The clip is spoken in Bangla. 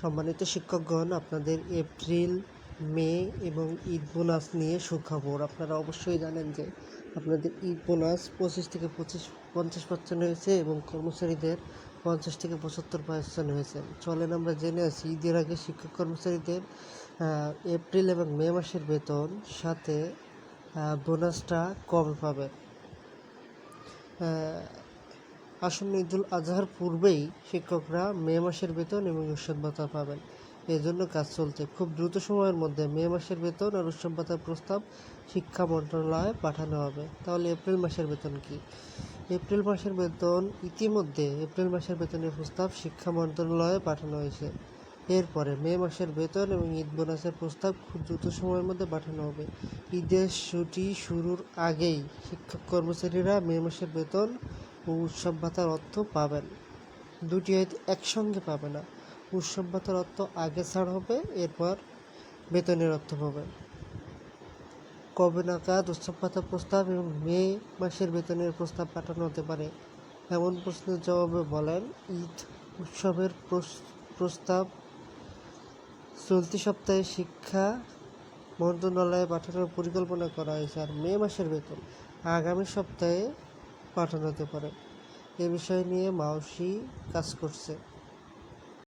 সম্মানিত শিক্ষকগণ আপনাদের এপ্রিল মে এবং ঈদ বোনাস নিয়ে সুখবর। আপনারা অবশ্যই জানেন যে আপনাদের ঈদ বোনাস পঁচিশ থেকে পঁচিশ পঞ্চাশ পার্সেন্ট হয়েছে এবং কর্মচারীদের পঞ্চাশ থেকে পঁচাত্তর পার্সেন্ট হয়েছে। চলেন আমরা জেনে আসি ঈদের আগে শিক্ষক কর্মচারীদের এপ্রিল এবং মে মাসের বেতন সাথে বোনাসটা কবে আহ, আসন্ন ঈদুল আজহার পূর্বেই শিক্ষকরা মে মাসের বেতন এবং উৎসব ভাতা পাবেন। এজন্য কাজ চলছে। খুব দ্রুত সময়ের মধ্যে মে মাসের বেতন আর উৎসব ভাতার প্রস্তাব শিক্ষা মন্ত্রণালয়ে পাঠানো হবে। তাহলে এপ্রিল মাসের বেতন কি? এপ্রিল মাসের বেতন ইতিমধ্যে এপ্রিল মাসের বেতনের প্রস্তাব শিক্ষা মন্ত্রণালয়ে পাঠানো হয়েছে। এরপরে মে মাসের বেতন এবং ঈদ বোনাসের প্রস্তাব খুব দ্রুত সময়ের মধ্যে পাঠানো হবে। ঈদের ছুটি শুরুর আগেই শিক্ষক কর্মচারীরা মে মাসের বেতন ও উৎসব ভাতার অর্থ পাবেন। দুটি একসঙ্গে পাবে না। উৎসব ভাতার অর্থ আগে ছাড় হবে, এরপর বেতনের অর্থ পাবে। কবে নাগাদ উৎসব ভাতার প্রস্তাব এবং মে মাসের বেতনের প্রস্তাব পাঠানো হতে পারে? এমন প্রশ্নের জবাবে বলেন, ঈদ উৎসবের প্রস- প্রস্তাব চলতি সপ্তাহে শিক্ষা মন্ত্রণালয়ে পাঠানোর পরিকল্পনা করা হয়েছে আর মে মাসের বেতন। আগামী সপ্তাহে পাঠানো হতে পারে। এ বিষয় নিয়ে মাউসি কাজ করছে।